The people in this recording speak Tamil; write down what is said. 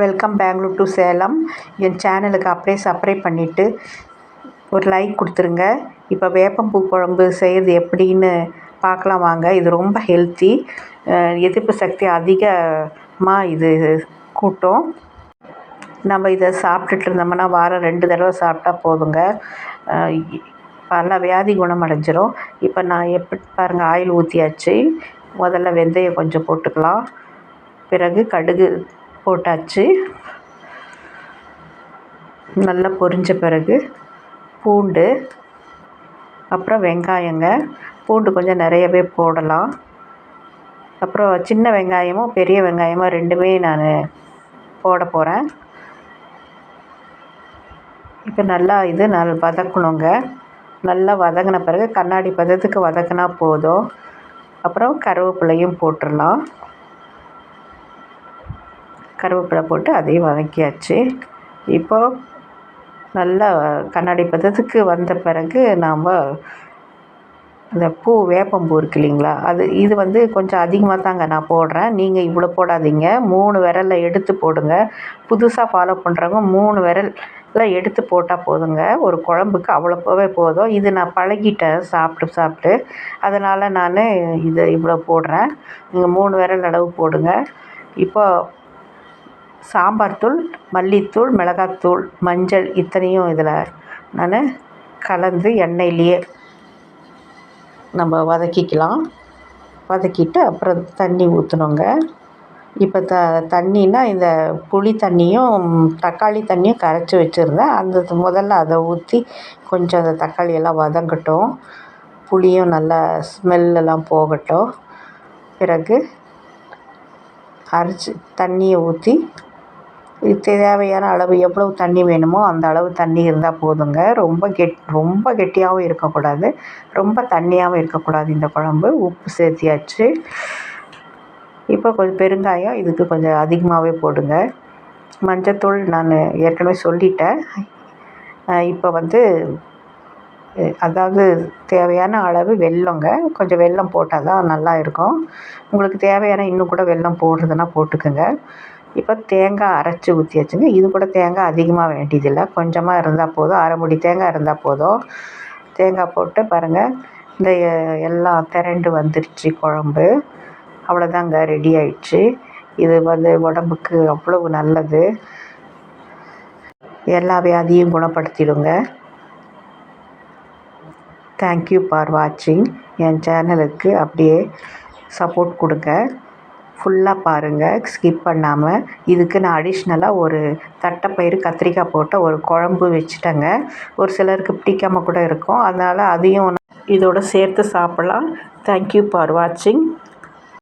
வெல்கம் பெங்களூர் டு சேலம் என் சேனலுக்கு அப்படியே சப்ஸ்கிரைப் பண்ணிவிட்டு ஒரு லைக் கொடுத்துருங்க. இப்போ வேப்பம்பூ குழம்பு செய்கிறது எப்படின்னு பார்க்கலாம் வாங்க. இது ரொம்ப ஹெல்த்தி எதிர்ப்பு சக்தி அதிகமாக இது கூட்டும். நம்ம இதை சாப்பிட்டுட்டு இருந்தோம்னா வாரம் ரெண்டு தடவை சாப்பிட்டா போதுங்க. பல வியாதி குணமடைஞ்சிரும். இப்போ நான் எப்படி பாருங்கள் ஆயில் ஊற்றியாச்சு முதல்ல வெந்தயம் கொஞ்சம் போட்டுக்கலாம். பிறகு கடுகு போட்டாச்சு. நல்லா பொரிஞ்ச பிறகு பூண்டு அப்புறம் வெங்காயங்க. பூண்டு கொஞ்சம் நிறையவே போடலாம். அப்புறம் சின்ன வெங்காயமும் பெரிய வெங்காயமும் ரெண்டுமே நான் போட போகிறேன் இப்போ நல்லா இது நல்லா வதக்கணுங்க. நல்லா வதங்கின பிறகு கண்ணாடி பதத்துக்கு வதக்கினா போதும். அப்புறம் கருவேப்பிலையும் போட்டுடலாம். கருவேப்பிலை போட்டு அதையும் வதக்கியாச்சு. இப்போது நல்லா கண்ணாடி பதத்துக்கு வந்த பிறகு நாம் இந்த பூ வேப்பம்பூ இருக்கு இல்லைங்களா அது இது வந்து கொஞ்சம் அதிகமாக தாங்க நான் போடுறேன். நீங்கள் இவ்வளோ போடாதீங்க. மூணு விரலில் எடுத்து போடுங்க. புதுசாக ஃபாலோ பண்ணுறவங்க மூணு விரலில் எடுத்து போட்டால் போதுங்க. ஒரு குழம்புக்கு அவ்வளோவே போதும். இது நான் பழகிட்டேன் சாப்பிட்டு சாப்பிட்டு. அதனால் நான் இது இவ்வளோ போடுறேன். நீங்கள் மூணு விரல் அளவு போடுங்க. இப்போ சாம்பார் தூள் மல்லித்தூள் மிளகாத்தூள் மஞ்சள் இத்தனையும் இதில் நான் கலந்து எண்ணெயிலேயே நம்ம வதக்கிக்கலாம். வதக்கிட்டு அப்புறம் தண்ணி ஊற்றணுங்க இப்போ த தண்ணின்னா இந்த புளி தண்ணியும் தக்காளி தண்ணியும் கரைச்சி வச்சுருந்தேன். அந்த முதல்ல அதை ஊற்றி கொஞ்சம் அந்த தக்காளி எல்லாம் வதங்கட்டும். புளியும் நல்லா ஸ்மெல்லெல்லாம் போகட்டும். பிறகு அரைச்சி தண்ணியை ஊற்றி தேவையான அளவு எவ்வளவு தண்ணி வேணுமோ அந்த அளவு தண்ணி இருந்தால் போதுங்க. ரொம்ப கெட் ரொம்ப கெட்டியாகவும் இருக்கக்கூடாது. ரொம்ப தண்ணியாகவும் இருக்கக்கூடாது இந்த குழம்பு. உப்பு சேர்த்தியாச்சு. இப்போ கொஞ்சம் பெருங்காயம் இதுக்கு கொஞ்சம் அதிகமாகவே போடுங்க. மஞ்சத்தூள் நான் ஏற்கனவே சொல்லிட்டேன். இப்போ வந்து அதாவது தேவையான அளவு வெல்லங்க. கொஞ்சம் வெல்லம் போட்டால் தான் நல்லா இருக்கும். உங்களுக்கு தேவையான இன்னும் கூட வெல்லம் போடுறதுன்னா போட்டுக்கோங்க. இப்போ தேங்காய் அரைச்சி ஊற்றியாச்சுங்க இது கூட தேங்காய் அதிகமாக வேண்டியதில்லை. கொஞ்சமாக இருந்தால் போதும். அரை முடி தேங்காய் இருந்தால் போதும். தேங்காய் போட்டு பாருங்கள் இந்த எல்லாம் திரண்டு வந்துருச்சு குழம்பு. அவ்வளோதாங்க ரெடி ஆயிடுச்சு. இது வந்து உடம்புக்கு அவ்வளவு நல்லது. எல்லா வியாதியும் குணப்படுத்திடுங்க. தேங்க்யூ ஃபார் வாட்சிங் என் சேனலுக்கு அப்படியே சப்போர்ட் கொடுங்க. ஃபுல்லாக பாருங்கள் ஸ்கிப் பண்ணாமல் இதுக்கு நான் அடிஷ்னலாக ஒரு தட்டைப்பயிறு கத்திரிக்காய் போட்ட ஒரு குழம்பு வச்சுட்டேங்க. ஒரு சிலருக்கு பிடிக்காமல் கூட இருக்கும். அதனால் அதையும் இதோடு சேர்த்து சாப்பிட்லாம். தேங்க்யூ ஃபார் வாட்சிங்